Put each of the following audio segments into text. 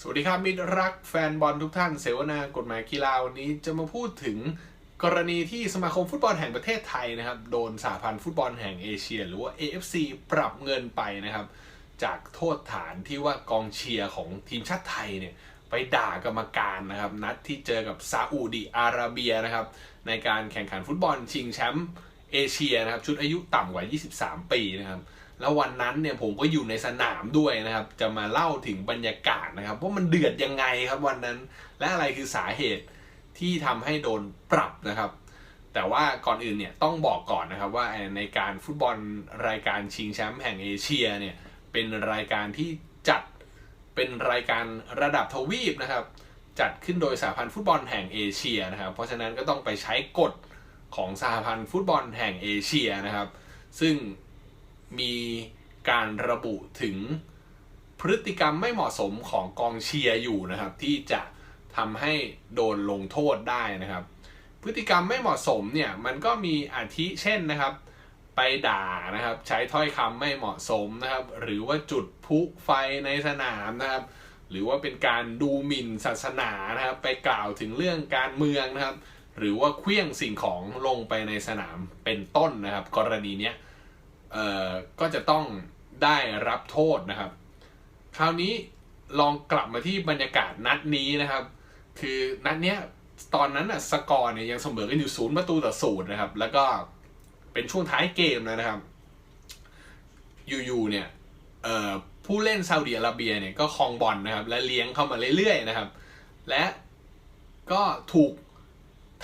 สวัสดีครับมิตรรักแฟนบอลทุกท่านเสวนากฎหมายกีฬาวันนี้จะมาพูดถึงกรณีที่สมาคมฟุตบอลแห่งประเทศไทยนะครับ โดนสหพันธ์ฟุตบอลแห่งเอเชีย หรือว่า AFC ปรับเงินไปนะครับ จากโทษฐานที่ว่ากองเชียร์ของทีมชาติไทยเนี่ยไปด่ากรรมการนะครับ นัดที่เจอกับซาอุดิอาระเบียนะครับ ในการแข่งขันฟุตบอลชิงแชมป์เอเชียนะครับ ชุดอายุต่ำกว่า 23 ปีนะครับ แล้ววันนั้นเนี่ยผมก็อยู่ในสนามด้วยนะครับ จะมาเล่าถึงบรรยากาศนะครับว่ามันเดือดยังไงครับวันนั้น และอะไรคือสาเหตุที่ทำให้โดนปรับนะครับ แต่ว่าก่อนอื่นเนี่ยต้องบอกก่อนนะครับว่าในการฟุตบอลรายการชิงแชมป์แห่งเอเชียเนี่ยเป็นรายการที่จัดเป็นรายการระดับทวีปนะครับ จัดขึ้นโดยสหพันธ์ฟุตบอลแห่งเอเชียนะครับ เพราะฉะนั้นก็ต้องไปใช้กฎของสหพันธ์ฟุตบอลแห่งเอเชียนะครับ ซึ่ง มีการระบุถึงพฤติกรรมไม่เหมาะสมของกองเชียร์อยู่นะครับ ที่จะทำให้โดนลงโทษได้นะครับ พฤติกรรมไม่เหมาะสมเนี่ยมันก็มีอาทิเช่นนะครับ ไปด่านะครับ ใช้ถ้อยคำไม่เหมาะสมนะครับ หรือว่าจุดพุไฟในสนามนะครับ หรือว่าเป็นการดูหมิ่นศาสนานะครับ ไปกล่าวถึงเรื่องการเมืองนะครับ หรือว่าเคลี้ยงสิ่งของลงไปในสนามเป็นต้นนะครับ กรณีเนี้ย เอ่อก็จะต้องได้รับโทษนะครับ คราวนี้ลองกลับมาที่บรรยากาศนัดนี้นะครับ คือนัดเนี้ยตอนนั้นอะสกอร์เนี่ยยังเสมอกันอยู่ศูนย์ประตูต่อศูนย์นะครับ แล้วก็เป็นช่วงท้ายเกมแล้วนะครับ อยู่ๆเนี่ยเอ่อผู้เล่นซาอุดิอาระเบียเนี่ยก็ครองบอลนะครับ และเลี้ยงเข้ามาเรื่อยๆนะครับ และก็ถูก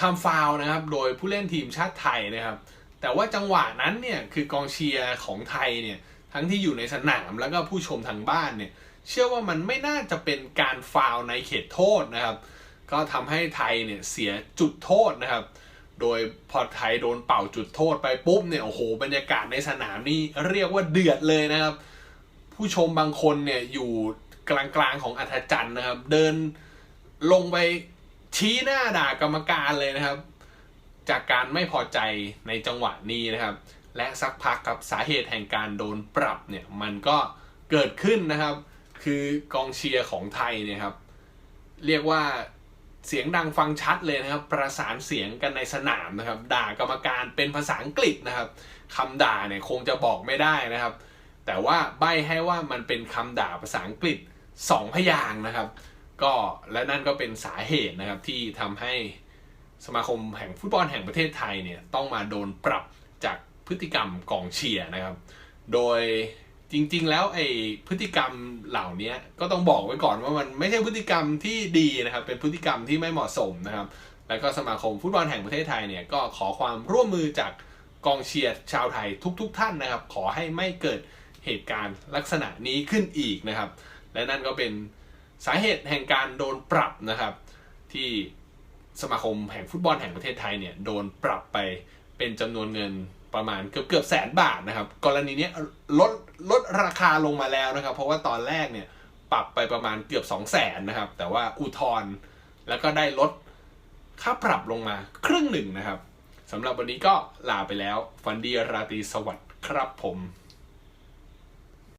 ทำฟาวนะครับ โดยผู้เล่นทีมชาติไทยนะครับ แต่ว่าจังหวะนั้นเนี่ยคือกองเชียร์ของไทยเนี่ยทั้งที่อยู่ในสนามแล้วก็ผู้ชมทางบ้านเนี่ยเชื่อว่ามันไม่น่าจะเป็นการฟาวในเขตโทษนะครับ ก็ทำให้ไทยเนี่ยเสียจุดโทษนะครับ โดยพอไทยโดนเป่าจุดโทษไปปุ๊บเนี่ยโอ้โหบรรยากาศในสนามนี่เรียกว่าเดือดเลยนะครับ ผู้ชมบางคนเนี่ยอยู่กลางๆของอัธจันทร์นะครับ เดินลงไปชี้หน้าด่ากรรมการเลยนะครับ จากการไม่พอใจในจังหวะนี้นะครับ และสักพักครับสาเหตุแห่งการโดนปรับเนี่ยมันก็เกิดขึ้นนะครับ คือกองเชียร์ของไทยเนี่ยครับ เรียกว่าเสียงดังฟังชัดเลยนะครับ ประสานเสียงกันในสนามนะครับ ด่ากรรมการเป็นภาษาอังกฤษนะครับคำด่าเนี่ยคงจะบอกไม่ได้นะครับ แต่ว่าใบให้ว่ามันเป็นคำด่าภาษาอังกฤษสองพยางนะครับ ก็และนั่นก็เป็นสาเหตุนะครับที่ทำให้ สมาคมแห่งฟุตบอลแห่งประเทศไทยเนี่ยต้องมาโดนปรับจากพฤติกรรมกองเชียร์นะครับ โดยจริง ๆ แล้วไอ้พฤติกรรมเหล่านี้ก็ต้องบอกไว้ก่อนว่ามันไม่ใช่พฤติกรรมที่ดีนะครับ เป็นพฤติกรรมที่ไม่เหมาะสมนะครับ แล้วก็สมาคมฟุตบอลแห่งประเทศไทยเนี่ยก็ขอความร่วมมือจากกองเชียร์ชาวไทยทุกๆทท่านนะครับ ขอให้ไม่เกิดเหตุการณ์ลักษณะนี้ขึ้นอีกนะครับ และนั่นก็เป็นสาเหตุแห่งการโดนปรับนะครับ ที่ สมาคมแห่งฟุตบอลแห่งประเทศไทยเนี่ยโดนปรับไปเป็นจำนวนเงินประมาณเกือบเกือบแสนบาทนะครับ กรณีนี้ลดลดราคาลงมาแล้วนะครับ เพราะว่าตอนแรกเนี่ยปรับไปประมาณเกือบ2 0 0แสนนะครับ แต่ว่าอุทธรณ์แล้วก็ได้ลดค่าปรับลงมาครึ่งหนึ่งนะครับสำหรับวันนี้ก็ลาไปแล้ว ฟันดีราตรีสวัสดิ์ครับผม